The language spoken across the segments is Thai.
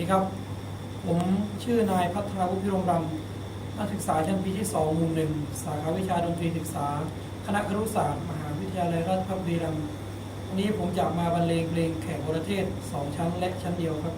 ดีครับ ผมชื่อนายพัทราวุฒิพิรมรำนักศึกษาชั้นปีที่ 2มุมหนึ่งสาขาวิชาดนตรีศึกษา คณะครุศาสตร์ มหาวิทยาลัยราชภัฏบุรีรัมย์วันนี้ผมจะมาบรรเลงเพลงแขกประเทศ 2 ชั้นและชั้นเดียวครับ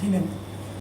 听见